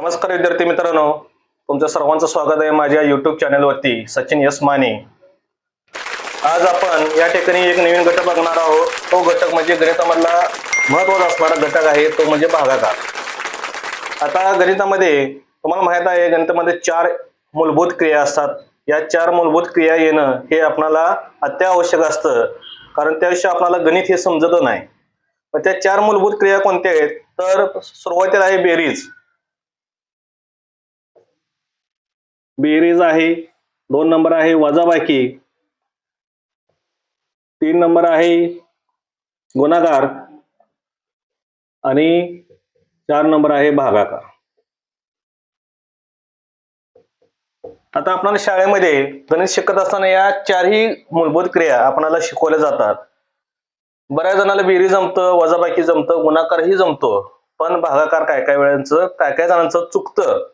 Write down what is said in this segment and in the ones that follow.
नमस्कार विद्यार्थी मित्रांनो तुमचं सर्वांचं स्वागत आहे माझ्या युट्यूब चॅनलवरती सचिन यस माने. आज आपण या ठिकाणी एक नवीन घटक बघणार आहोत. तो घटक म्हणजे गणितामधला महत्त्वाचा असणारा घटक आहे तो म्हणजे भागाकार. आता गणितामध्ये तुम्हाला माहीत आहे गणितामध्ये चार मूलभूत क्रिया असतात. या चार मूलभूत क्रिया येणं हे आपणाला अत्यावश्यक असतं. कारण त्याविषयी आपल्याला गणित हे समजत नाही. पण त्या चार मूलभूत क्रिया कोणत्या आहेत? तर सुरुवातीला आहे बेरीज. बेरीज आहे. दोन नंबर आहे वजाबाकी. तीन नंबर आहे गुणाकार. आणि चार नंबर आहे भागाकार. आता आपल्याला शाळेमध्ये गणित शिकत असताना या चारही मूलभूत क्रिया आपणाला शिकवल्या जातात. बऱ्याच जणांना बेरी जमतं वजाबाकी जमतं गुणाकारही जमतो. पण भागाकार काय काय वेळांचं काय काय जणांचं चुकतं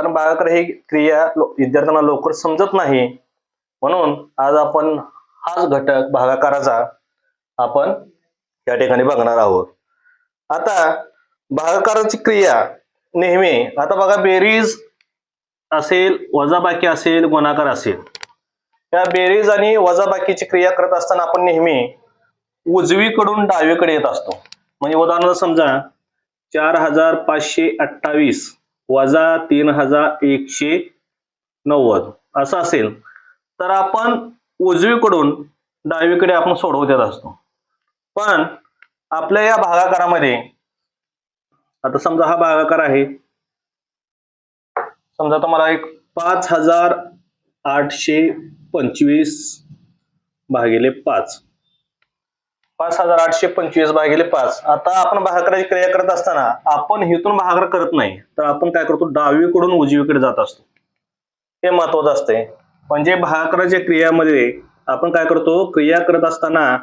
कारण भागाकार ही क्रिया विद्यार्थ्यांना लवकर समजत नाही. म्हणून आज आपण हाच घटक भागाकाराचा आपण या ठिकाणी बघणार आहोत. आता भागाकाराची क्रिया नेहमी आता बघा बेरीज असेल वजाबाकी असेल गुणाकार असेल. या बेरीज आणि वजाबाकीची क्रिया करत असताना आपण नेहमी उजवीकडून डावीकडे येत असतो. म्हणजे उदाहरणार्थ समजा चार हजार पाचशे अठ्ठावीस. वजा तीन हजार एकशे नव्वद. असं असेल. तर आपण उजवीकडून डावीकडे आपण सोडवत येत असतो. पण आपल्या या भागाकारामध्ये आता समजा हा भागाकार आहे. समजा तुम्हाला एक पाच हजार आठशे पंचवीस भागिले पाच. पाच हजार आठशे पंचवीस भागिले पाच. आता आपण भागाकाराची क्रिया करत असताना आपण हेतून भागाकार करत नाही तर आपण काय करतो? डावीकडून उजवीकडे जात असतो. हे महत्वाचं असते म्हणजे भागाकाराच्या क्रियामध्ये आपण काय करतो? क्रिया करत असताना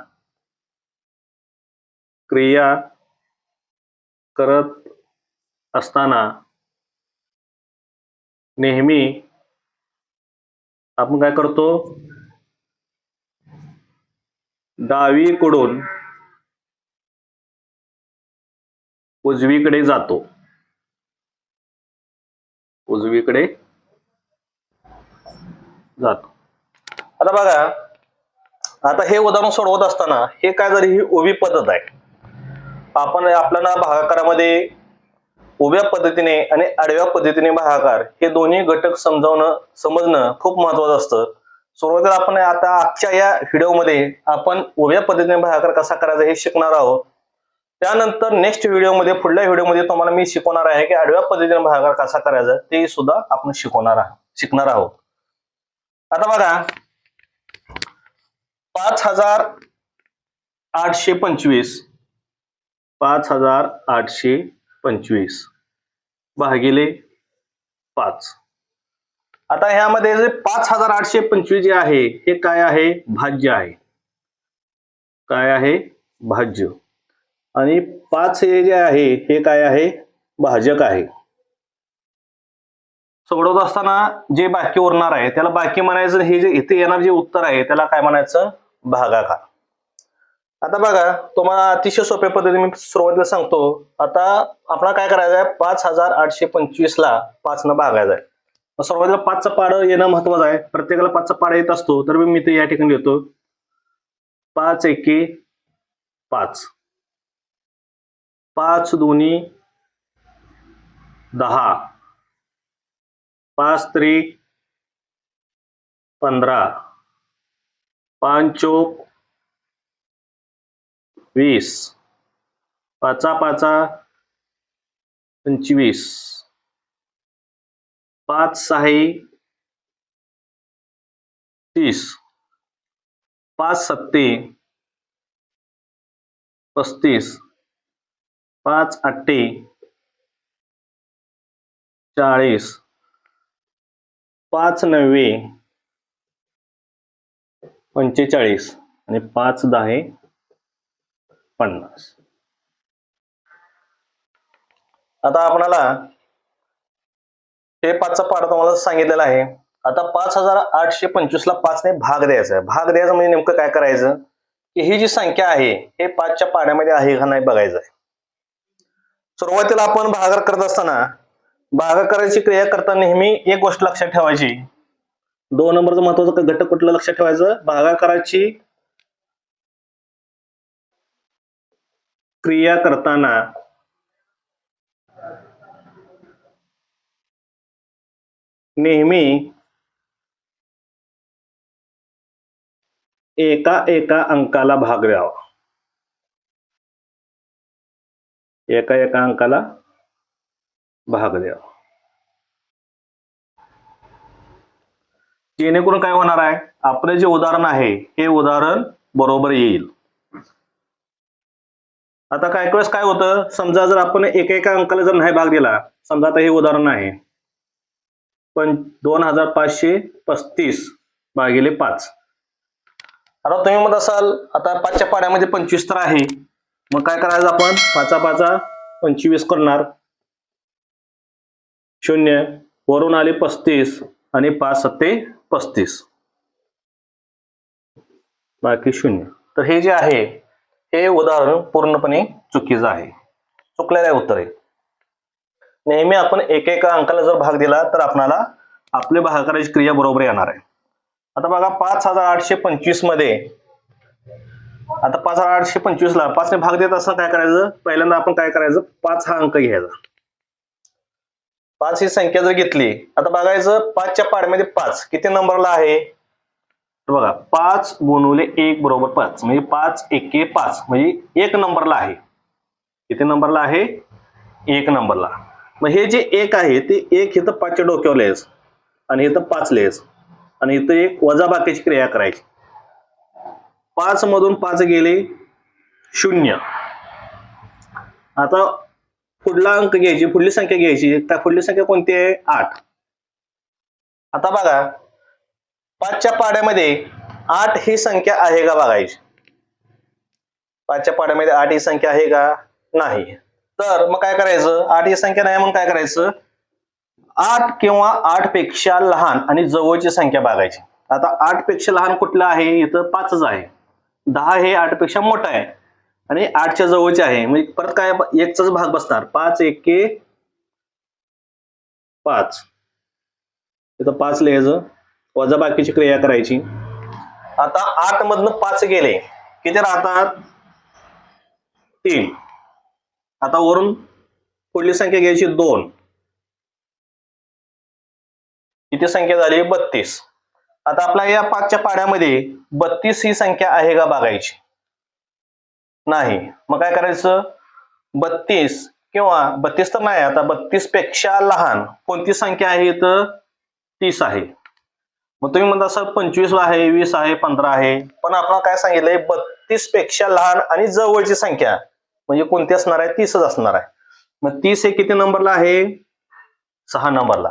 क्रिया करत असताना नेहमी आपण काय करतो? डावीकडून उजवीकडे जातो. उजवीकडे जातो. आता बघा आता हे उदाहरण सोडवत असताना हे काय जरी ही उभी पद्धत आहे. आपण आपल्याला भागाकारामध्ये उभ्या पद्धतीने आणि आडव्या पद्धतीने भागाकार हे दोन्ही घटक समजावणं समजणं खूप महत्वाचं असतं. सुरुवातीला आपण आता आजच्या या व्हिडिओमध्ये आपण उभ्या पद्धतीने भागाकार कसा करायचा हे शिकणार आहोत. त्यानंतर नेक्स्ट व्हिडिओमध्ये पुढल्या व्हिडिओमध्ये तुम्हाला मी शिकवणार आहे की आडव्या पद्धतीने भागाकार कसा करायचा ते सुद्धा आपण शिकवणार आहोत शिकणार आहोत. आता बघा. पाच हजार आठशे पंचवीस. पाच हजार आठशे पंचवीस. भागिले पाच. आता ह्यामध्ये जे पाच हजार आठशे पंचवीस जे आहे हे काय आहे? भाज्य आहे. काय आहे? भाज्य. आणि पाच हे जे आहे हे काय आहे? भाजक आहे. सोडवत असताना जे बाकी उरणार आहे त्याला बाकी म्हणायचं हे जे इथे येणार जे उत्तर आहे त्याला काय म्हणायचं? भागाकार. आता बघा तुम्हाला अतिशय सोप्या पद्धतीने मी सुरुवातीला सांगतो. आता आपण काय करायचं आहे पाच हजार आठशे पंचवीस ला पाच न भागायचं आहे सर्वांना सुरुवातीला पाचचं पाडं येणं महत्वाचं आहे. प्रत्येकाला पाचचा पाडा येत असतो तर मी ते या ठिकाणी येतो पाच एके पाच. पाच दोन्ही दहा. पाच त्रिक पंधरा. पाच चोक वीस. पाचा पाचा पंचवीस. पाच सहाही तीस पाच सत्ते पस्तीस पाच अठ्ठे चाळीस पाच नव्वे पंचेचाळीस आणि पाच दहा पन्नास. आता आपणाला हे पाचचा पाडा तुम्हाला सांगितलेला आहे. आता पाच हजार आठशे पंचवीस ला पाचने भाग द्यायचा आहे. भाग द्यायचा म्हणजे नेमकं काय करायचं? की ही जी संख्या आहे हे पाचच्या पाड्यामध्ये आहे का नाही बघायचं आहे. सुरुवातीला आपण भागाकार करत असताना भागाकाराची क्रिया करता नेहमी एक गोष्ट लक्षात ठेवायची. दोन नंबरचं महत्वाचं घटक कुठलं लक्षात ठेवायचं? भागाकाराची क्रिया करताना नेहमी एका एका अंकाला भाग द्यावा. एका एका अंकाला भाग द्यावा. जेणेकरून काय होणार आहे? आपलं जे उदाहरण आहे हे उदाहरण बरोबर येईल. आता काय वेळेस काय होतं? समजा जर आपण एका एका अंकाला जर नाही भाग दिला समजा आता हे उदाहरण आहे. पण दोन हजार पाचशे पस्तीस भागिले पाच. आता तुम्ही म्हणत असाल आता पाचच्या पाड्यामध्ये पंचवीस तर आहे. मग काय करायचं आपण? पाचा पाचा पंचवीस करणार. शून्य वरून आले पस्तीस आणि पाच सत्ते पस्तीस. बाकी शून्य. तर हे जे आहे हे उदाहरण पूर्णपणे चुकीचं आहे. चुकलेलं आहे उत्तर आहे नेहमी आपण एक एका अंकाला जर भाग दिला तर आपणाला आपले भागाकाराची क्रिया बरोबर येणार आहे. आता बघा पाच हजार आठशे पंचवीसमध्ये आता पाच हजार आठशे पंचवीस ला पाचने भाग देत असताना काय करायचं? पहिल्यांदा आपण काय करायचं? पाच हा अंक घ्यायचा. पाच ही संख्या जर घेतली आता बघायचं पाचच्या पाड्यामध्ये पाच किती नंबरला आहे? बघा पाच गुणवले एक बरोबर पाच म्हणजे पाच एके पाच म्हणजे एक नंबरला आहे. किती नंबरला आहे? एक नंबरला. मग हे जे एक आहे ते एक इथं पाचच्या डोक्यावर लिहायचं आणि इथं पाच लिहायचं. आणि इथं एक वजाबाकीची क्रिया करायची. पाच मधून पाच गेले शून्य. आता पुढला अंक घ्यायची पुढली संख्या घ्यायची त्या पुढली संख्या कोणती आहे? आठ. आता बघा पाचच्या पाड्यामध्ये आठ ही संख्या आहे का बघायची? पाचच्या पाड्यामध्ये आठ ही संख्या आहे का? नाही. तर मग काय करायचं? आठ ही संख्या नाही मग काय करायचं? आठ किंवा आठपेक्षा लहान आणि जवळची संख्या बघायची. आता आठपेक्षा लहान कुठलं आहे? इथं पाचच आहे. दहा हे आठपेक्षा मोठं आहे. आणि आठच्या जवळचे आहे. म्हणजे परत काय एकचाच भाग बसणार. पाच एके पाच. इथं पाच लिहायचं. वजा बाकीची क्रिया करायची. आता आठ मधनं पाच गेले. किती राहतात? तीन. आता वरून पुढली संख्या घ्यायची दोन. किती संख्या झाली बत्तीस. आता आपल्या या पाचच्या पाड्यामध्ये बत्तीस ही संख्या आहे का बघायची? नाही. मग काय करायचं? बत्तीस किंवा बत्तीस तर नाही आता बत्तीसपेक्षा लहान कोणती संख्या आहे तर तीस आहे. मग तुम्ही म्हणता सर पंचवीस आहे वीस आहे पंधरा आहे. पण आपण काय सांगितलंय? बत्तीसपेक्षा लहान आणि जवळची संख्या. म्हणजे कोणती असणार आहे? तीसच असणार आहे. मग तीस हे किती नंबरला आहे? सहा नंबरला.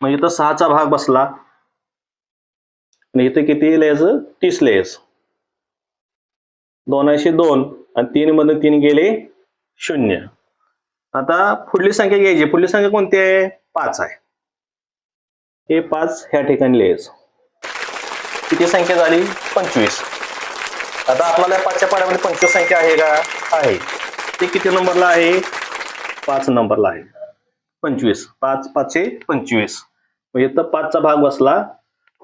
म्हणजे इथं सहाचा भाग बसला. आणि इथे किती लेज तीस लेज दोनशे दोन आणि तीन मधून तीन गेले शून्य. आता पुढली संख्या घ्यायची. पुढली संख्या कोणती आहे? पाच आहे. हे पाच ह्या ठिकाणी लेज किती संख्या झाली? पंचवीस. आता आपल्याला पाचच्या पाड्यामध्ये पंचवीस संख्या आहे का? आहे. ते किती नंबरला आहे? पाच नंबरला आहे. पंचवीस. पाच पाचशे पंचवीस. मग इथं पाचचा भाग बसला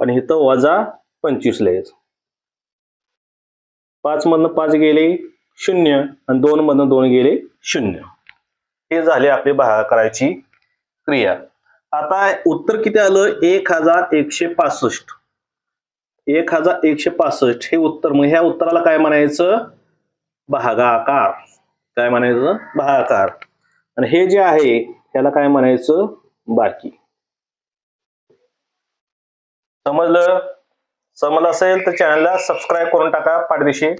आणि इथं वजा पंचवीस लिहायचं पाच मधनं पाच गेले शून्य आणि दोन मधनं दोन गेले शून्य. हे झाले आपली भागाकाराची क्रिया. आता उत्तर किती आलं? एक हजार एकशे पासष्ट. एक हजार एकशे पासष्ट. हे उत्तर मग ह्या उत्तराला काय म्हणायचं? भागाकार. काय म्हणायचं? भागाकार. आणि हे जे आहे त्याला काय म्हणायचं? बाकी. समजलं? समजलं असेल तर चॅनलला सबस्क्राईब करून टाका पाठदिशी.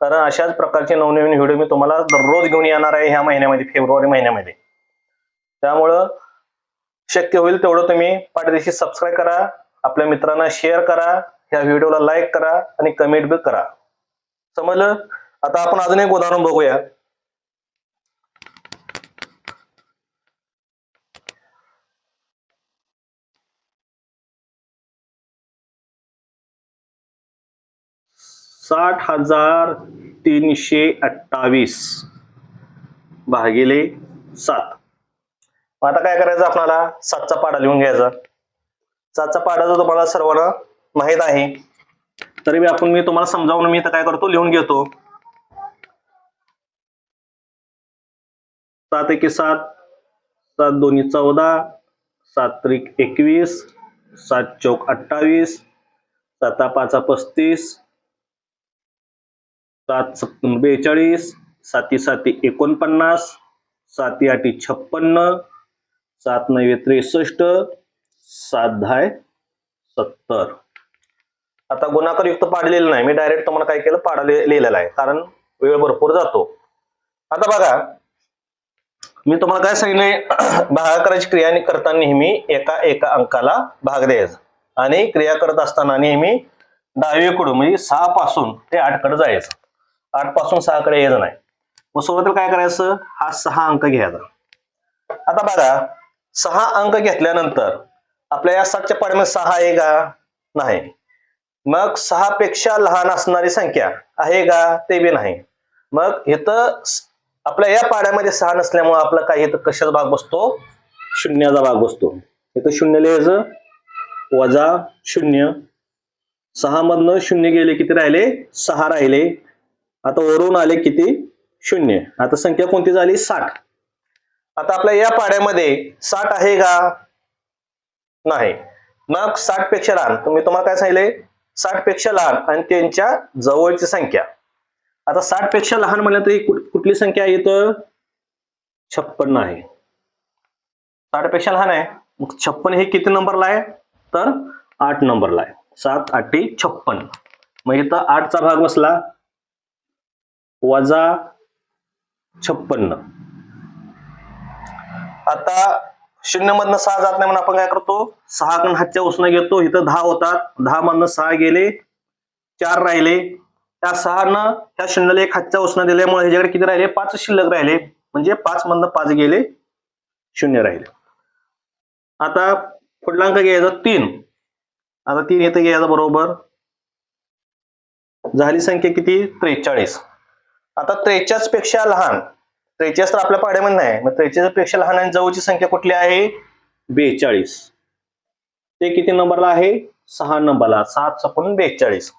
कारण अशाच प्रकारचे नवनवीन व्हिडिओ मी तुम्हाला दररोज घेऊन येणार आहे ह्या महिन्यामध्ये फेब्रुवारी महिन्यामध्ये. त्यामुळं शक्य होईल तेवढं तुम्ही पाठदिशी सबस्क्राईब करा. आपल्या मित्रांना शेअर करा. ह्या व्हिडिओला लाईक करा आणि कमेंट बी करा. समजलं? आता आपण अजून एक उदाहरण बघूया. साठ हजार तीनशे अठ्ठावीस भागिले सात. आता काय करायचं आपल्याला? सातचा पाडा लिहून घ्यायचा. सातचा पाडाचा तुम्हाला सर्वांना माहीत आहे. तरी आपण मी तुम्हाला समजावून मी इथं काय करतो लिहून घेतो. सात एके सात सात दोन्ही चौदा सात त्रिक एकवीस सात चौक अठ्ठावीस साता पाचा पस्तीस सात सत्तर बेचाळीस साती साती एकोणपन्नास साती आठी छप्पन्न सात नव्वे त्रेसष्ट सात दहा सत्तर. आता गुणाकार युक्त पाडलेलं नाही. मी डायरेक्ट तुम्हाला काय केलं? पाडा लिहिलेलं लिहिलेला आहे. कारण वेळ भरपूर जातो. आता बघा मी तुम्हाला काय सांगितले भागाकाराची क्रिया करताना नेहमी एका एका अंकाला भाग द्यायचा. आणि क्रिया करत असताना नेहमी डावीकडून म्हणजे सहा पासून ते आठकडे जायचं. आठपासून सहा कडे यायचं नाही. मग सुरुवातीला काय करायचं? हा सहा अंक घ्यायचा. आता बघा सहा अंक घेतल्यानंतर आपल्या या सातच्या पाड्यामध्ये सहा आहे का? नाही. मग सहा पेक्षा लहान असणारी संख्या आहे का? ते बी नाही. मग इथं आपल्या या पाड्यामध्ये सहा नसल्यामुळे आपला काय इथं कशाचा भाग बसतो? शून्याचा भाग बसतो. इथं शून्य लिहायचं. वजा शून्य. सहा मधनं शून्य गेले किती राहिले? सहा राहिले. आता वरून आले किती? शून्य. आता संख्या कोणती झाली? साठ. आता आपल्या या पाड्यामध्ये साठ आहे का? नाही. मग साठपेक्षा लहान. मी तुम्हाला काय सांगितले? साठपेक्षा लहान आणि त्यांच्या जवळची संख्या. आता साठपेक्षा लहान म्हणलं तरी कुठली संख्या आहे इथं? छप्पन्न आहे. साठपेक्षा लहान आहे. मग छप्पन हे किती नंबरला आहे? तर आठ नंबरला आहे. सात आठी छप्पन मग इथं आठचा भाग बसला. वजा छप्पन्न. आता शून्य मधनं सहा जात नाही म्हणून आपण काय करतो? सहा कण हातच्या उसनं घेतो. इथं दहा होतात. दहा मधनं सहा गेले. चार राहिले. त्या सहानं त्या शून्याला एक हातच्या उसनं दिल्यामुळे ह्याच्याकडे किती राहिले? पाच शिल्लक राहिले. म्हणजे पाच मधनं पाच गेले. शून्य राहिले. आता पुढला अंक घ्यायचा तीन. आता तीन इथं घ्यायचा बरोबर. झाली संख्या किती? त्रेचाळीस. आता त्रेचाळीसपेक्षा लहान. त्रेचाळीस तर आपल्या पाड्यामध्ये नाही मग त्रेचाळीसपेक्षा लहान आणि जवळची संख्या कुठली आहे? बेचाळीस. ते किती नंबरला आहे? सहा नंबरला. सात सपून बेचाळीस.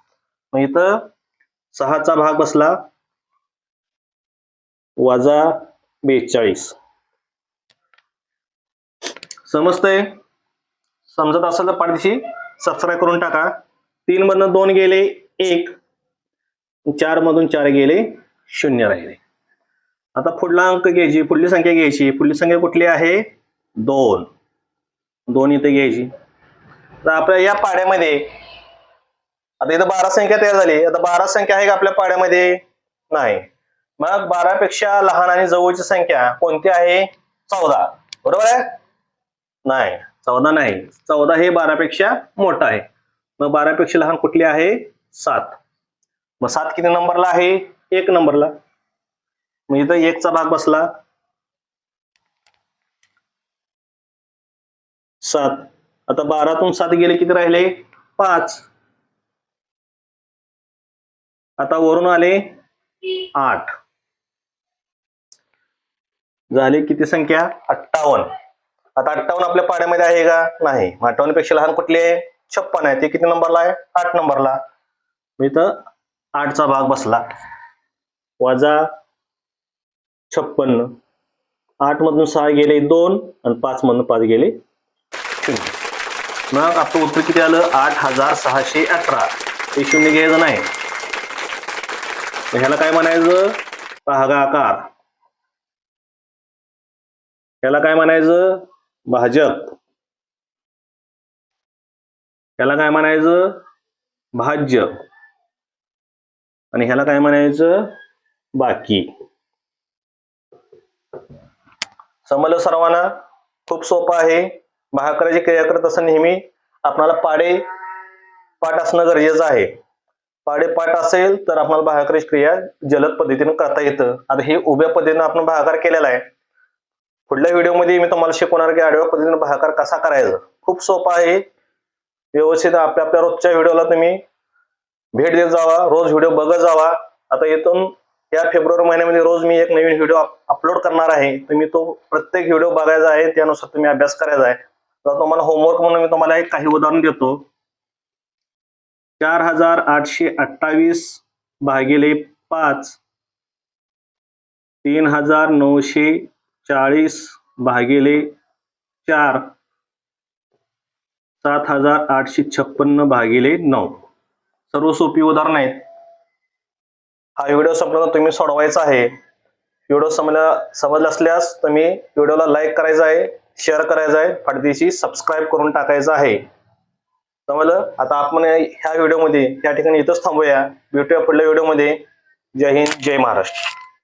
मग इथं सहाचा भाग बसला. वजा बेचाळीस. समजतंय? समजत असेल तर पाठीशी सबस्क्राईब करून टाका. तीन मधनं दोन गेले एक. चार मधून चार गेले शून्य राहिले. आता पुढला अंक घ्यायची पुढली संख्या घ्यायची. पुढली संख्या कुठली आहे? दोन. दोन इथे घ्यायची. तर आपल्या या पाड्यामध्ये आता इथं बारा संख्या तयार झाली. आता बारा संख्या आहे का आपल्या पाड्यामध्ये? नाही. मग बारा पेक्षा लहान आणि जवळची संख्या कोणती आहे? चौदा. बरोबर आहे? नाही. चौदा नाही. चौदा हे बारापेक्षा मोठा आहे. मग बारापेक्षा लहान कुठली आहे? सात. मग सात किती नंबरला आहे? एक नंबरला. मग इथं एकचा भाग बसला. सात. आता बारातून सात गेले किती राहिले? पाच. आता वरून आले आठ. झाले किती संख्या? अठ्ठावन्न. आता अठ्ठावन्न आपल्या पाड्यामध्ये आहे का? नाही. अठ्ठावन्नपेक्षा लहान कुठली? आहे छप्पन आहे. ते किती नंबरला आहे? आठ नंबरला. मी इथं आठचा भाग बसला. वजा छप्पन्न. आठ मधून सहा गेले दोन आणि पाच मधून पाच गेले शून्य. मग आपलं उत्तर किती आलं? आठ हजार सहाशे अठरा. हे शून्य घ्यायचं नाही. ह्याला काय म्हणायचं? भागाकार ह्याला काय म्हणायचं? भाजक. ह्याला काय म्हणायचं? भाज्य. आणि ह्याला काय म्हणायचं? बाकी. समजलं सर्वांना? खूप सोपं आहे. भागाकाराची क्रिया करत असं नेहमी आपणाला पाडे पाठ असणं गरजेचं आहे. पाडे पाठ असेल तर आपल्याला भागाकाराची क्रिया जलद पद्धतीने करता येतं. आता हे उभ्या पद्धतीने आपण भागाकार केलेला आहे. पुढल्या व्हिडिओमध्ये मी तुम्हाला शिकवणार की आडव्या पद्धतीने भागाकार कसा करायचा. खूप सोपा आहे. व्यवस्थित आपल्या आपल्या रोजच्या व्हिडिओला तुम्ही भेट देत जावा. रोज व्हिडिओ बघत जावा. आता इथून या फेब्रुवारी महिन्यामध्ये रोज मी एक नवीन व्हिडिओ अपलोड करणार आहे. तुम्ही तो प्रत्येक व्हिडिओ बघायचा आहे त्यानुसार तुम्ही अभ्यास करायचा आहे. तर तुम्हाला होमवर्क म्हणून मी तुम्हाला एक काही उदाहरण देतो. चार हजार आठशे अठ्ठावीस भागिले पाच तीन हजार नऊशे चाळीस भागिले चार सात हजार आठशे छप्पन्न भागिले नऊ. सर्व सोपी उदाहरण आहेत. हा व्हिडिओ संपल्यानंतर तुम्ही सोडवायचा आहे. व्हिडिओ समजला समजला असल्यास तुम्ही व्हिडिओला लाईक करायचा आहे शेअर करायचा आहे पाठदिशी सबस्क्राईब करून टाकायचं आहे. समजलं? आता आपण ह्या व्हिडिओमध्ये या ठिकाणी इथंच थांबूया. भेटूया पुढल्या व्हिडिओमध्ये जय हिंद जय महाराष्ट्र.